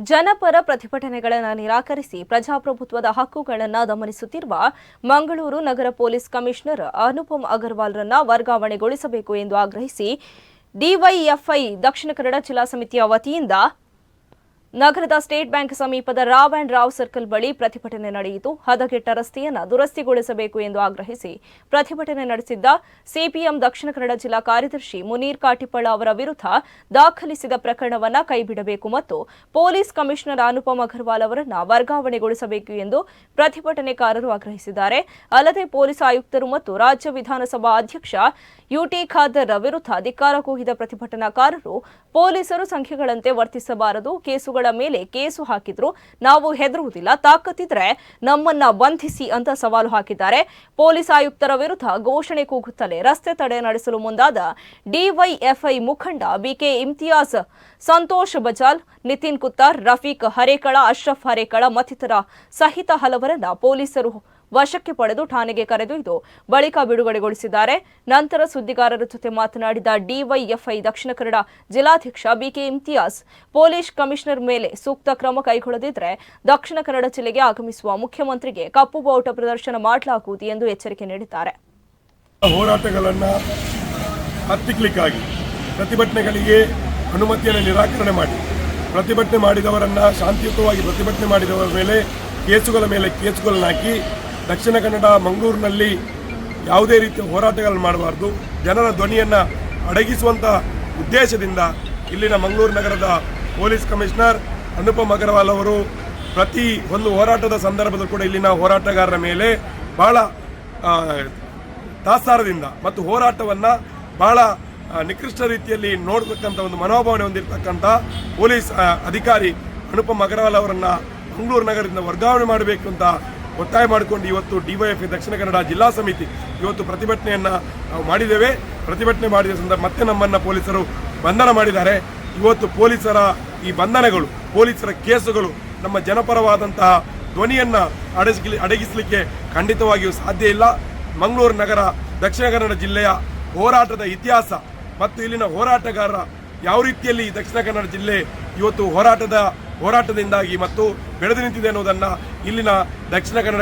ಜನಪರ ಪ್ರತಿಭಟನೆಗಳನ್ನು ನಿರಾಕರಿಸಿ ಪ್ರಜಾಪ್ರಭುತ್ವದ ಹಕ್ಕುಗಳನ್ನು ದಮನಿಸುತ್ತಿರುವ ಮಂಗಳೂರು ನಗರ ಪೊಲೀಸ್ ಕಮಿಷನರ್ ಅನುಪಮ್ ಅಗರ್ವಾಲ್ರನ್ನ ವರ್ಗಾವಣೆಗೊಳಿಸಬೇಕು ಎಂದು ಆಗ್ರಹಿಸಿ ಡಿವೈಎಫ್ಐ ದಕ್ಷಿಣ ಕನ್ನಡ ಜಿಲ್ಲಾ ಸಮಿತಿಯ ವತಿಯಿಂದ ನಗರದ ಸ್ಟೇಟ್ ಬ್ಯಾಂಕ್ ಸಮೀಪದ ರಾವ್ ಅಂಡ್ ರಾವ್ ಸರ್ಕಲ್ ಬಳಿ ಪ್ರತಿಭಟನೆ ನಡೆಯಿತು. ಹದಗೆಟ್ಟ ರಸ್ತೆಯನ್ನು ದುರಸ್ತಿಗೊಳಿಸಬೇಕು ಎಂದು ಆಗ್ರಹಿಸಿ ಪ್ರತಿಭಟನೆ ನಡೆಸಿದ್ದ ಸಿಪಿಎಂ ದಕ್ಷಿಣ ಕನ್ನಡ ಜಿಲ್ಲಾ ಕಾರ್ಯದರ್ಶಿ ಮುನೀರ್ ಕಾಟಿಪಳ ಅವರ ವಿರುದ್ಧ ದಾಖಲಿಸಿದ ಪ್ರಕರಣವನ್ನು ಕೈಬಿಡಬೇಕು ಮತ್ತು ಪೊಲೀಸ್ ಕಮಿಷನರ್ ಅನುಪಮ್ ಅಗರ್ವಾಲ್ ಅವರನ್ನು ವರ್ಗಾವಣೆಗೊಳಿಸಬೇಕು ಎಂದು ಪ್ರತಿಭಟನೆಕಾರರು ಆಗ್ರಹಿಸಿದ್ದಾರೆ. ಅಲ್ಲದೆ ಪೊಲೀಸ್ ಆಯುಕ್ತರು ಮತ್ತು ರಾಜ್ಯ ವಿಧಾನಸಭಾ ಅಧ್ಯಕ್ಷ ಯುಟಿ ಖಾದರ್ ವಿರುದ್ಧ ಅಧಿಕಾರ ಕೂಗಿದ ಪ್ರತಿಭಟನಾಕಾರರು ಪೊಲೀಸರು ಸಂಖ್ಯೆಗಳಂತೆ ವರ್ತಿಸಬಾರದು, ಕೇಸುಗಳ ಮೇಲೆ ಕೇಸು ಹಾಕಿದ್ರು, ನಾವು ಹೆದರುವುದಿಲ್ಲ, ತಾಕತ್ತಿದ್ರೆ ನಮ್ಮನ್ನ ಬಂಧಿಸಿ ಅಂತ ಸವಾಲು ಹಾಕಿದ್ದಾರೆ. ಪೊಲೀಸ್ ಆಯುಕ್ತರ ವಿರುದ್ಧ ಘೋಷಣೆ ಕೂಗುತ್ತಲೇ ರಸ್ತೆ ತಡೆ ನಡೆಸಲು ಮುಂದಾದ ಡಿವೈಎಫ್ಐ ಮುಖಂಡ ಬಿಕೆ ಇಮ್ತಿಯಾಜ್, ಸಂತೋಷ್ ಬಜಾಲ್, ನಿತಿನ್ ಕುತ್ತಾರ್, ರಫೀಕ್ ಹರೇಕಳ, ಅಶ್ರಫ್ ಹರೇಕಳ ಮತ್ತಿತರ ಸಹಿತ ಹಲವರನ್ನ ಪೊಲೀಸರು ವಶಕ್ಕೆ ಪಡೆದು ಠಾಣೆಗೆ ಕರೆದೊಯ್ದು ಬಳಿಕ ಬಿಡುಗಡೆಗೊಳಿಸಿದ್ದಾರೆ. ನಂತರ ಸುದ್ದಿಗಾರರ ಜೊತೆ ಮಾತನಾಡಿದ ಡಿವೈಎಫ್ಐ ದಕ್ಷಿಣ ಕನ್ನಡ ಜಿಲ್ಲಾಧ್ಯಕ್ಷ ಬಿಕೆ ಇಮ್ತಿಯಾಸ್ ಪೊಲೀಸ್ ಕಮಿಷನರ್ ಮೇಲೆ ಸೂಕ್ತ ಕ್ರಮ ಕೈಗೊಳ್ಳದಿದ್ದರೆ ದಕ್ಷಿಣ ಕನ್ನಡ ಜಿಲ್ಲೆಗೆ ಆಗಮಿಸುವ ಮುಖ್ಯಮಂತ್ರಿಗೆ ಕಪ್ಪು ಬಾವುಟ ಪ್ರದರ್ಶನ ಮಾಡಲಾಗುವುದು ಎಂದು ಎಚ್ಚರಿಕೆ ನೀಡಿದ್ದಾರೆ. ಹೋರಾಟಗಳನ್ನು ಹತ್ತಿಕ್ಲಿಕ್ಕಾಗಿ ಪ್ರತಿಭಟನೆಗಳಿಗೆ ಅನುಮತಿಯನ್ನು ನಿರಾಕರಣೆ ಮಾಡಿ. ಪ್ರತಿಭಟನೆ ಮಾಡಿದವರನ್ನು ಶಾಂತಿಯುತವಾಗಿ ಪ್ರತಿಭಟನೆ ಮಾಡಿದವರ ಮೇಲೆ ಕೇಸುಗಳ ಮೇಲೆ ಕೇಸುಗಳನ್ನು ಹಾಕಿ ದಕ್ಷಿಣ ಕನ್ನಡ ಮಂಗಳೂರಿನಲ್ಲಿ ಯಾವುದೇ ರೀತಿಯ ಹೋರಾಟಗಳನ್ನು ಮಾಡಬಾರ್ದು. ಜನರ ಧ್ವನಿಯನ್ನು ಅಡಗಿಸುವಂಥ ಉದ್ದೇಶದಿಂದ ಇಲ್ಲಿನ ಮಂಗಳೂರು ನಗರದ ಪೊಲೀಸ್ ಕಮಿಷನರ್ ಅನುಪಮ್ ಅಗರ್ವಾಲ್ ಅವರು ಪ್ರತಿ ಒಂದು ಹೋರಾಟದ ಸಂದರ್ಭದಲ್ಲೂ ಕೂಡ ಇಲ್ಲಿನ ಹೋರಾಟಗಾರರ ಮೇಲೆ ಆ, ತಾತ್ಸಾರದಿಂದ ಮತ್ತು ಹೋರಾಟವನ್ನು ಬಹಳ ನಿಕೃಷ್ಟ ರೀತಿಯಲ್ಲಿ ನೋಡತಕ್ಕಂಥ ಒಂದು ಮನೋಭಾವನೆ ಹೊಂದಿರತಕ್ಕಂಥ ಪೊಲೀಸ್ ಅಧಿಕಾರಿ ಅನುಪಮ್ ಅಗರ್ವಾಲ್ ಅವರನ್ನು ಮಂಗಳೂರು ನಗರದಿಂದ ವರ್ಗಾವಣೆ ಮಾಡಬೇಕು ಅಂತ ಒತ್ತಾಯ ಮಾಡಿಕೊಂಡು ಇವತ್ತು ಡಿವೈಎಫ್ ದಕ್ಷಿಣ ಕನ್ನಡ ಜಿಲ್ಲಾ ಸಮಿತಿ ಇವತ್ತು ಪ್ರತಿಭಟನೆಯನ್ನ ನಾವು ಮಾಡಿದ್ದೇವೆ. ಪ್ರತಿಭಟನೆ ಮಾಡಿದ ಸಂದರ್ಭ ಮತ್ತೆ ನಮ್ಮನ್ನ ಪೊಲೀಸರು ಬಂಧನ ಮಾಡಿದ್ದಾರೆ. ಇವತ್ತು ಪೊಲೀಸರ ಈ ಬಂಧನಗಳು, ಪೊಲೀಸರ ಕೇಸುಗಳು ನಮ್ಮ ಜನಪರವಾದಂತಹ ಧ್ವನಿಯನ್ನ ಅಡಗಿಸ್ಲಿ, ಅಡಗಿಸಲಿಕ್ಕೆ ಖಂಡಿತವಾಗಿಯೂ ಸಾಧ್ಯ ಇಲ್ಲ. ಮಂಗಳೂರು ನಗರ, ದಕ್ಷಿಣ ಕನ್ನಡ ಜಿಲ್ಲೆಯ ಹೋರಾಟದ ಇತಿಹಾಸ ಮತ್ತು ಇಲ್ಲಿನ ಹೋರಾಟಗಾರರ ಯಾವ ರೀತಿಯಲ್ಲಿ ದಕ್ಷಿಣ ಕನ್ನಡ ಜಿಲ್ಲೆ ಇವತ್ತು ಹೋರಾಟದ, ಹೋರಾಟದಿಂದಾಗಿ ಮತ್ತು ಬೆಳೆದು ನಿಂತಿದೆ ಅನ್ನೋದನ್ನ ಇಲ್ಲಿನ ದಕ್ಷಿಣ ಕನ್ನಡ